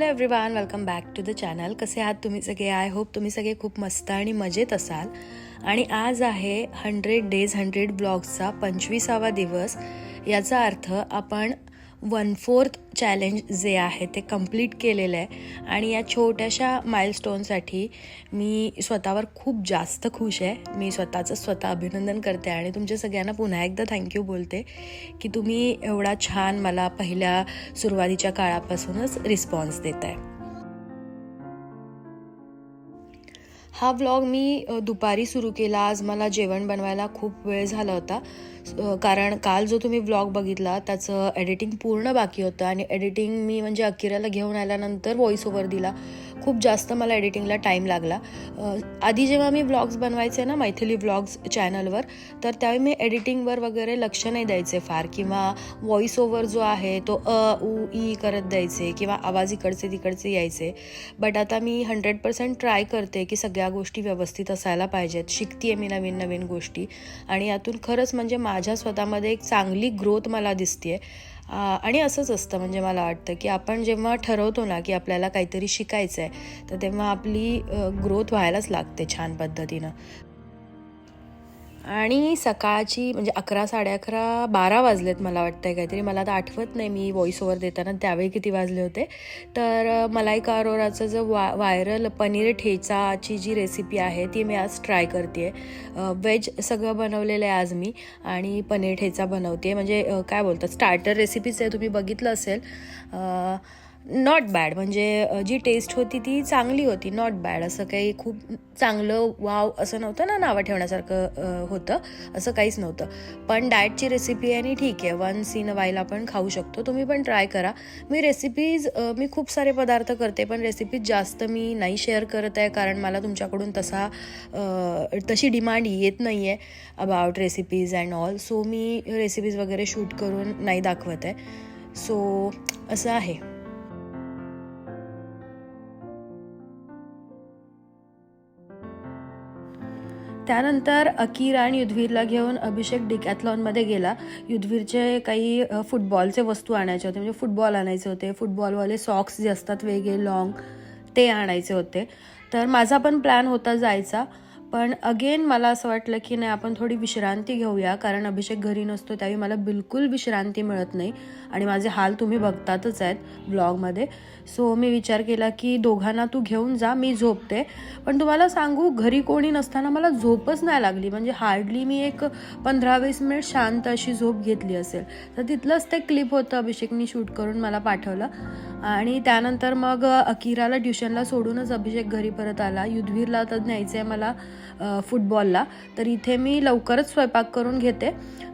Hello everyone welcome back to the channel. कसे आहात तुम्ही सगळे? आय होप तुम्ही सगळे खूप मस्त आणि मजेत असाल. आणि आज आहे हंड्रेड डेज हंड्रेड ब्लॉग्सचा पंचवीसावा दिवस. याचा अर्थ आपण वन फोर्थ चॅलेंज जे आहे ते कंप्लीट केलेलं आहे. आणि या छोट्याशा माइलस्टोनसाठी मी स्वतःवर खूप जास्त खुश आहे. मी स्वतःचं स्वतः अभिनंदन करते आणि तुमच्या सगळ्यांना पुन्हा एकदा थँक्यू बोलते की तुम्ही एवढा छान मला पहिल्या सुरुवातीच्या काळापासूनच रिस्पॉन्स देत आहे हा व्लॉग मी दुपारी सुरू केला. आज मला जेवण बनवायला खूप वेळ झाला होता. कारण काल जो तुम्ही व्लॉग बघितला त्याचं एडिटिंग पूर्ण बाकी होतं आणि एडिटिंग मी म्हणजे अकिराला घेऊन आल्यानंतर व्हॉइस ओव्हर दिला. खूप जास्त मला एडिटिंगला टाईम लागला. आधी जेव्हा मी व्लॉग्स बनवायचे ना मैथिली व्लॉग्स चॅनलवर तर त्यावेळी मी एडिटिंगवर वगैरे लक्ष नाही द्यायचे फार. किंवा व्हॉइस ओव्हर जो आहे तो अ उ ई करत द्यायचे किंवा आवाज इकडचे तिकडचे यायचे. बट आता मी हंड्रेड पर्सेंट ट्राय करते की सगळ्या गोष्टी व्यवस्थित असायला पाहिजेत. शिकते मी नवीन नवीन गोष्टी. आणि यातून खरंच म्हणजे माझ्या स्वतःमध्ये एक चांगली ग्रोथ मला दिसते आणि असंच असतं म्हणजे मला वाटतं की आपण जेव्हा ठरवतो ना की आपल्याला काहीतरी शिकायचं आहे तर तेव्हा आपली ग्रोथ व्हायलाच लागते छान पद्धतीनं. आणि सकाळची म्हणजे अकरा साडे अकरा बारा वाजलेत मला वाटतंय काहीतरी. मला आता आठवत नाही मी व्हॉइस ओव्हर देताना त्यावेळी किती वाजले होते. तर अ, मलायका अरोराचं जो वा व्हायरल पनीर ठेचाची जी रेसिपी आहे ती मी आज ट्राय करते व्हेज सगळं बनवलेलं आहे आज मी आणि पनीर ठेचा बनवते म्हणजे काय बोलतात स्टार्टर रेसिपीच आहे तुम्ही बघितलं असेल. नॉट बॅड म्हणजे जी टेस्ट होती ती चांगली होती नॉट बॅड असं काही खूप चांगलं वाव असं नव्हतं ना नावं ठेवण्यासारखं होतं. असं काहीच नव्हतं. पण डाएटची रेसिपी आहे आणि ठीक आहे. वन्स इन अ वाईल आपण खाऊ शकतो. तुम्ही पण ट्राय करा. मी रेसिपीज मी खूप सारे पदार्थ करते पण रेसिपीज जास्त मी नाही शेअर करत आहे कारण मला तुमच्याकडून तसा तशी डिमांड येत नाही आहे about recipes and all so me recipes वगैरे शूट करून नाही दाखवत आहे. सो असं आहे. त्यानंतर अकीर आणि युद्धवीरला घेऊन अभिषेक डिकॅथलॉनमध्ये गेला. युद्धवीरचे काही फुटबॉलचे वस्तू आणायचे होते. म्हणजे फुटबॉल आणायचे होते. फुटबॉलवाले सॉक्स जे असतात वेगळे लॉंग ते आणायचे होते. तर माझा पण प्लॅन होता जायचा. पण अगेन मला असं वाटलं की नाही आपण थोडी विश्रांती घेऊया कारण अभिषेक घरी नसतो त्यावेळी मला बिलकुल विश्रांती मिळत नाही. आणि माझे हाल तुम्ही बघतातच आहेत ब्लॉगमध्ये सो मी विचार केला की दोघांना तू घेऊन जा मी झोपते. पण तुम्हाला सांगू घरी कोणी नसताना मला झोपच नाही लागली. म्हणजे हार्डली मी एक पंधरा वीस मिनिट शांत अशी झोप घेतली असेल. तर तिथलंच ते क्लिप होतं अभिषेकनी शूट करून मला पाठवलं. आणि त्यानंतर मग अकिराला ट्युशनला सोडूनच अभिषेक घरी परत आला. युद्धवीरला तर न्यायचं आहे मला. फुटबॉलला तर इथे मी लवकरच स्वयंपाक करून घेते.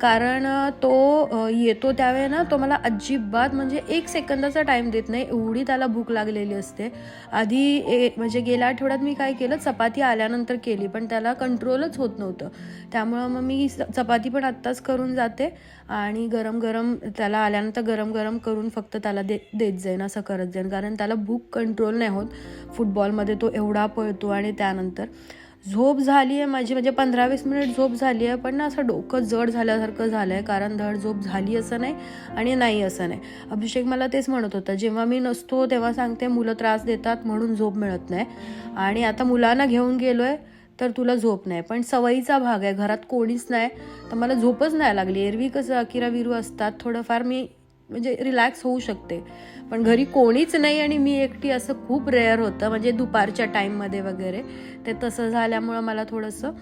कारण तो येतो त्यावेळे ना तो मला अजिबात म्हणजे एक सेकंदाचा टाईम देत नाही. एवढी त्याला भूक लागलेली असते. आधी ए म्हणजे गेल्या आठवड्यात मी काय केलं चपाती आल्यानंतर केली पण त्याला कंट्रोलच होत नव्हतं. त्यामुळं मग मी स- चपाती पण आत्ताच करून जाते आणि गरम गरम त्याला आल्यानंतर गरम गरम करून फक्त त्याला दे देत जाईन असं करत जाईन. कारण त्याला भूक कंट्रोल नाही होत. फुटबॉलमध्ये तो एवढा पळतो आणि त्यानंतर झोप झाली आहे माझी म्हणजे पंधरा वीस मिनिट झोप झाली आहे पण ना असं डोकं जड झाल्यासारखं झालं आहे कारण धड झोप झाली असं नाही आणि नाही असं नाही. अभिषेक मला तेच म्हणत होता जेव्हा मी नसतो तेव्हा सांगते मुलं त्रास देतात म्हणून झोप मिळत नाही. आणि आता मुलांना घेऊन गेलो आहे तर तुला झोप नाही. पण सवयीचा भाग आहे घरात कोणीच नाही तर मला झोपच नाही लागली. एरवी कसं अकिरा विरू असतात. थोडंफार मी म्हणजे रिलॅक्स होऊ शकते. पण घरी कोणीच नाही आणि मी एकटी असं खूप रेअर होतं. म्हणजे दुपारच्या टाईममध्ये वगैरे. ते तसं झाल्यामुळं मला थोडंसं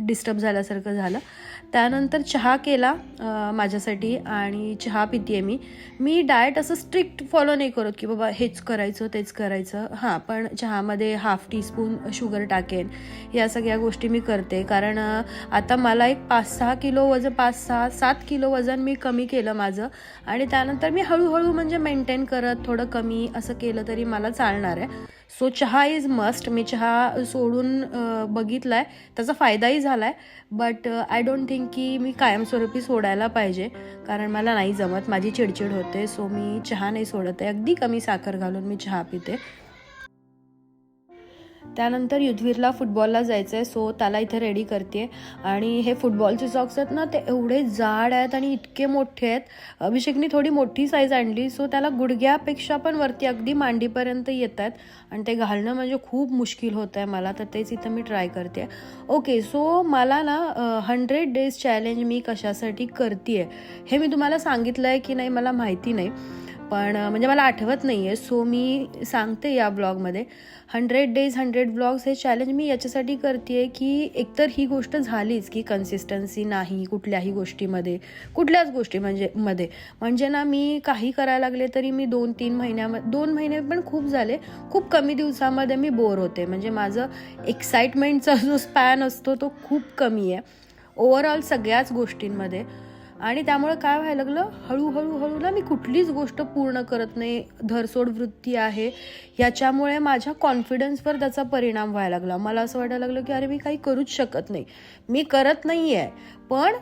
डिस्टर्ब झाल्यासारखं झालं. त्यानंतर चहा केला माझ्यासाठी आणि चहा पिते मी. मी डाएट असं स्ट्रिक्ट फॉलो नाही करत की बाबा हेच करायचं तेच करायचं. हां पण चहामध्ये हाफ टीस्पून शुगर टाकेन. या सगळ्या गोष्टी मी करते. कारण आता मला एक पाच सहा किलो वजन पाच सहा सात किलो वजन मी कमी केलं माझं. आणि त्यानंतर मी हळूहळू म्हणजे मेंटेन करत थोडं कमी असं केलं तरी मला चालणार आहे. सो चहा इज मस्ट मी चहा सोडून बघितला बघितलाय. त्याचा फायदाही झाला आहे बट आय डोंट थिंक की मी कायमस्वरूपी सोडायला पाहिजे. कारण मला नाही जमत. माझी चिडचिड होते. सो मी चहा नाही सोडत आहे. अगदी कमी साखर घालून मी चहा पिते. त्यानंतर युधवीरला फुटबॉलला जायचं आहे सो त्याला इथे रेडी करते. आणि हे फुटबॉलचे सॉक्स आहेत ना ते एवढे जाड आहेत आणि इतके मोठे आहेत. अभिषेकनी थोडी मोठी साईज आणली सो त्याला गुडघ्यापेक्षा पण वरती अगदी मांडीपर्यंत येत आहेत. आणि ते घालणं म्हणजे खूप मुश्किल होतं आहे मला तर तेच इथं मी ट्राय करते. ओके सो मला ना हंड्रेड डेज चॅलेंज मी कशासाठी करते हे मी तुम्हाला सांगितलं आहे की नाही मला माहिती नाही. पण म्हणजे मला आठवत नाही आहे सो मी सांगते या ब्लॉगमध्ये. हंड्रेड डेज हंड्रेड ब्लॉग्स हे चॅलेंज मी याच्यासाठी करते आहे की एकतर ही गोष्ट झालीच की कन्सिस्टन्सी नाही कुठल्याही गोष्टीमध्ये कुठल्याच गोष्टी म्हणजे मध्ये. म्हणजे ना मी काही करायला लागले तरी मी दोन तीन महिन्यामध्ये दोन महिने पण खूप झाले. खूप कमी दिवसामध्ये मी बोर होते. म्हणजे माझं एक्साइटमेंटचा जो स्पॅन असतो तो खूप कमी आहे. ओव्हरऑल सगळ्याच गोष्टींमध्ये. आणि त्यामुळे काय व्हायला लागलं? हळूहळू हळू ना मी कुठलीच गोष्ट पूर्ण करत नाही. धरसोड वृत्ती आहे. याच्यामुळे माझ्या कॉन्फिडन्सवर त्याचा परिणाम व्हायला लागला. मला असं वाटायला लागलं की अरे मी काही करूच शकत नाही. मी करत नाही आहे पण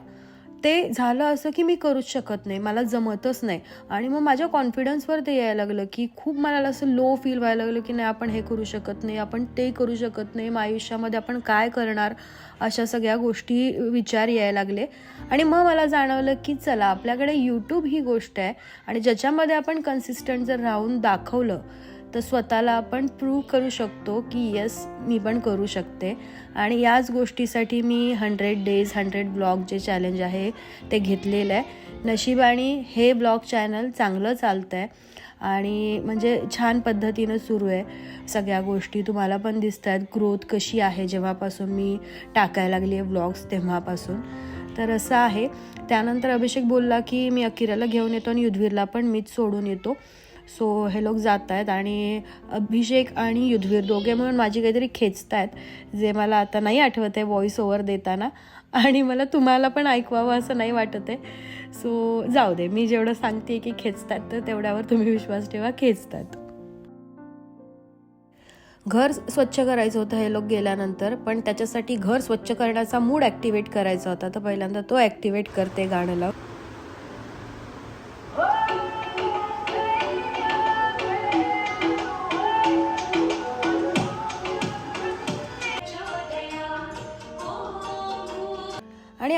ते झालं असं की मी करूच शकत नाही मला जमतच नाही. आणि मग माझ्या कॉन्फिडन्सवर ते यायला लागलं की खूप मला असं लो फील व्हायला लागलं की नाही आपण हे करू शकत नाही आपण ते करू शकत नाही मग आयुष्यामध्ये आपण काय करणार अशा सगळ्या गोष्टी विचार यायला लागले. आणि मग मला जाणवलं की चला आपल्याकडे यूट्यूब ही गोष्ट आहे आणि ज्याच्यामध्ये आपण कन्सिस्टंट जर राहून दाखवलं तर स्वतःला आपण प्रूव्ह करू शकतो की येस मी पण करू शकते. आणि याच गोष्टीसाठी मी हंड्रेड डेज हंड्रेड ब्लॉग जे चॅलेंज आहे ते घेतलेलं आहे. नशिबाने हे ब्लॉग चॅनल चांगलं चालतं आहे आणि म्हणजे छान पद्धतीनं सुरू आहे. सगळ्या गोष्टी तुम्हाला पण दिसत आहेत ग्रोथ कशी आहे? जेव्हापासून मी टाकायला लागली आहे ब्लॉग्स तेव्हापासून. तर असं आहे. त्यानंतर अभिषेक बोलला की मी अकिराला घेऊन येतो आणि युद्धवीरला पण मीच सोडून येतो. सो हे लोक जात आहेत आणि अभिषेक आणि युद्धवीर दोघे म्हणून माझी काहीतरी खेचत आहेत जे मला आता नाही आठवत आहे व्हॉइस ओव्हर देताना. आणि मला तुम्हाला पण ऐकवावं असं नाही वाटत आहे. सो जाऊ दे मी जेवढं सांगते की खेचतात तर तेवढ्यावर तुम्ही विश्वास ठेवा खेचतात घर स्वच्छ करायचं होतं हे लोक गेल्यानंतर पण त्याच्यासाठी घर स्वच्छ करण्याचा मूड ॲक्टिवेट करायचा होता. तर पहिल्यांदा तो ॲक्टिवेट करते गाणं लावून.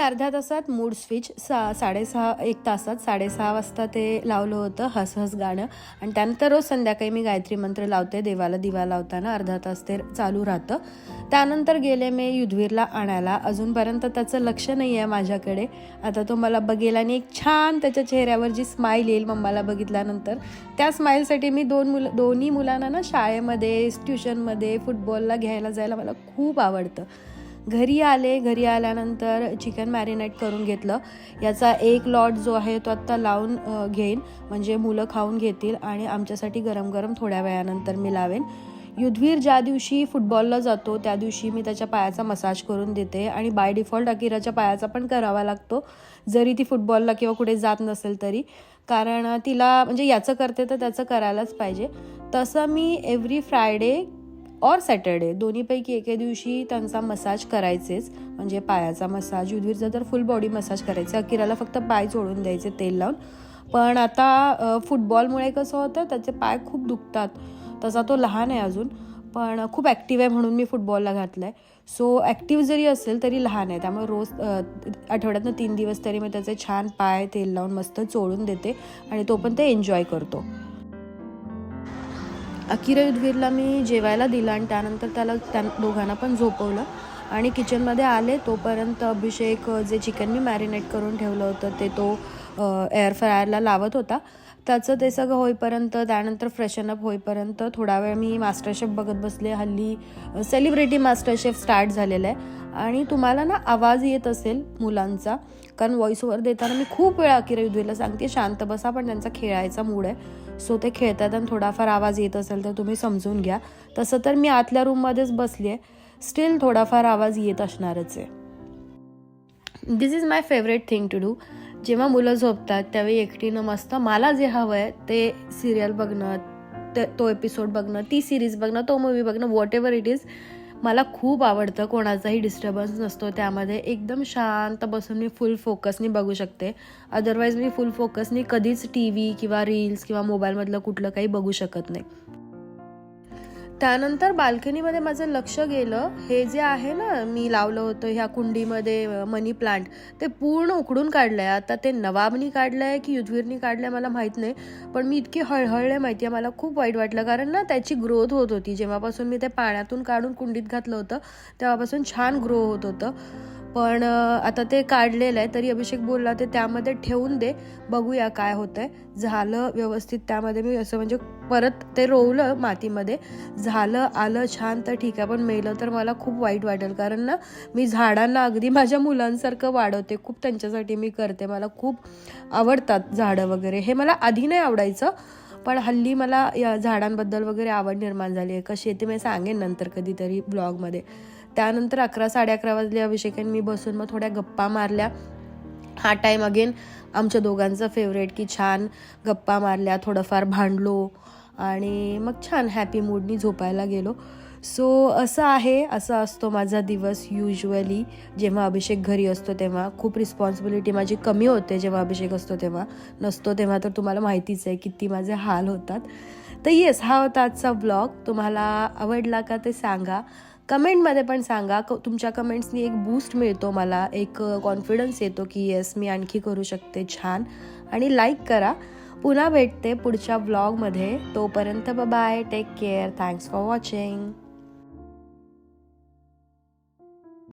अर्ध्या तासात मूड स्विच सा साडेसहा एक तासात साडेसहा वाजता ते लावलं होतं हस हस गाणं. आणि त्यानंतर रोज संध्याकाळी मी गायत्री मंत्र लावते देवाला दिवा लावताना अर्धा तास ते चालू राहतं. त्यानंतर गेले मी युद्धवीरला आणायला. अजूनपर्यंत त्याचं लक्ष नाही आहे माझ्याकडे. आता तो मला बघेल आणि एक छान त्याच्या चेहऱ्यावर जी स्माईल येईल मम्माला बघितल्यानंतर त्या स्माईलसाठी मी दोन मुलं दोन्ही मुलांना ना शाळेमध्ये ट्युशनमध्ये फुटबॉलला घ्यायला जायला मला खूप आवडतं. घरी आले घरी आल्यानंतर चिकन मॅरिनेट करून घेतलं. याचा एक लॉट जो आहे तो आत्ता लावून घेईन. म्हणजे मुलं खाऊन घेतील आणि आमच्यासाठी गरम गरम थोड्या वेळानंतर मी लावेन. युद्धवीर ज्या दिवशी फुटबॉलला जातो त्या दिवशी मी त्याच्या पायाचा मसाज करून देते आणि बाय डिफॉल्ट अकिराच्या पायाचा पण करावा लागतो. जरी ती फुटबॉलला किंवा कुठे जात नसेल तरी. कारण तिला म्हणजे याचं करते तर त्याचं करायलाच पाहिजे. तसं मी एव्हरी फ्रायडे और सॅटर्डे. दोन्हीपैकी एके दिवशी त्यांचा मसाज करायचेच. म्हणजे पायाचा मसाज युधवीरचा तर फुल बॉडी मसाज करायचा. अकिराला फक्त पाय जोडून द्यायचे तेल लावून. पण आता फुटबॉलमुळे कसं होतं त्याचे पाय खूप दुखतात. तसा तो लहान आहे अजून. पण खूप ॲक्टिव्ह आहे म्हणून मी फुटबॉलला घातलं आहे सो ॲक्टिव्ह जरी असेल तरी लहान आहे. त्यामुळे रोज आठवड्यातनं तीन दिवस तरी मी त्याचे छान पाय तेल लावून मस्त चोळून देते. आणि तो पण ते एन्जॉय करतो. अकिरा युद्धवीरला मी जेवायला दिलं आणि त्यानंतर त्याला त्या दोघांना पण झोपवलं. आणि किचनमध्ये आले तोपर्यंत अभिषेक जे चिकन मी मॅरिनेट करून ठेवलं होतं ते तो एअर फ्रायरला लावत होता. त्याचं ते सगळं होईपर्यंत त्यानंतर फ्रेशन अप होईपर्यंत थोडा वेळ मी मास्टरशेफ बघत बसले. हल्ली सेलिब्रिटी मास्टरशेफ स्टार्ट झालेलं आहे. आणि तुम्हाला ना आवाज येत असेल मुलांचा कारण व्हॉइस ओव्हर देताना मी खूप वेळा अकिरा युद्धीला सांगते शांत बसा पण त्यांचा खेळायचा मूड आहे. सो ते खेळतात आणि थोडाफार आवाज येत असेल तर तुम्ही समजून घ्या. तसं तर मी आतल्या रूममध्येच बसली आहे. स्टील थोडाफार आवाज येत असणारच आहे. This is my favourite thing to do जेव्हा मुलं झोपतात त्यावेळी एकटीनं मस्त मला जे हवं आहे ते सिरियल बघणं ते तो एपिसोड बघणं ती सिरीज बघणं तो मूवी बघणं वॉट एव्हर इट इज मला खूप आवडतं. कोणाचाही डिस्टर्बन्स नसतो. त्यामध्ये एकदम शांत बसून मी फुल फोकसनी बघू शकते. अदरवाईज मी फुल फोकसनी कधीच टी व्ही किंवा रील्स किंवा मोबाईलमधलं कुठलं काही बघू शकत नाही. त्यानंतर बाल्कनीमध्ये माझं लक्ष गेलं. हे जे आहे ना मी लावलं होतं ह्या कुंडीमध्ये मनी प्लांट ते पूर्ण उकडून काढलं आहे आता ते नवाबनी काढलं आहे की युद्धवीरनी आहे मला माहीत नाही. पण मी इतकी हळहळले माहिती आहे मला खूप वाईट वाटलं. कारण ना त्याची ग्रोथ होत होती. जेव्हापासून मी ते पाण्यातून काढून कुंडीत घातलं होतं तेव्हापासून छान ग्रो होत होतं. पण आता ते काढलेलं आहे तरी अभिषेक बोलला ते त्यामध्ये ठेवून दे बघूया काय होतंय. झालं व्यवस्थित त्यामध्ये मी असं म्हणजे परत ते रोवलं मातीमध्ये. झालं आलं छान तर ठीक आहे पण मेलं तर मला खूप वाईट वाटेल. कारण ना मी झाडांना अगदी माझ्या मुलांसारखं वाढवते. खूप त्यांच्यासाठी मी करते. मला खूप आवडतात झाडं वगैरे. हे मला आधी नाही आवडायचं पण हल्ली मला या झाडांबद्दल वगैरे आवड निर्माण झाली आहे. कशी आहे ते मी सांगेन नंतर कधीतरी ब्लॉगमध्ये त्यानंतर अकरा साडे अकरा वाजले अभिषेकाने मी बसून मग थोड्या गप्पा मारल्या. हा टाईम अगेन आमच्या दोघांचा फेवरेट की छान गप्पा मारल्या थोडंफार भांडलो आणि मग छान हॅपी मूडनी झोपायला गेलो. सो असं आहे असा असतो माझा दिवस युजली जेव्हा अभिषेक घरी असतो तेव्हा खूप रिस्पॉन्सिबिलिटी माझी कमी होते जेव्हा अभिषेक असतो तेव्हा. नसतो तेव्हा तर तुम्हाला माहितीच आहे किती माझे हाल होतात. तर येस हा होता आजचा ब्लॉग तुम्हाला आवडला का ते सांगा. कमेंटमध्ये पण सांगा. क तुमच्या कमेंट्सनी एक बूस्ट मिळतो मला. एक कॉन्फिडन्स येतो की येस मी आणखी करू शकते छान. आणि लाईक करा. पुन्हा भेटते पुढच्या ब्लॉगमध्ये तोपर्यंत bye take care thanks for watching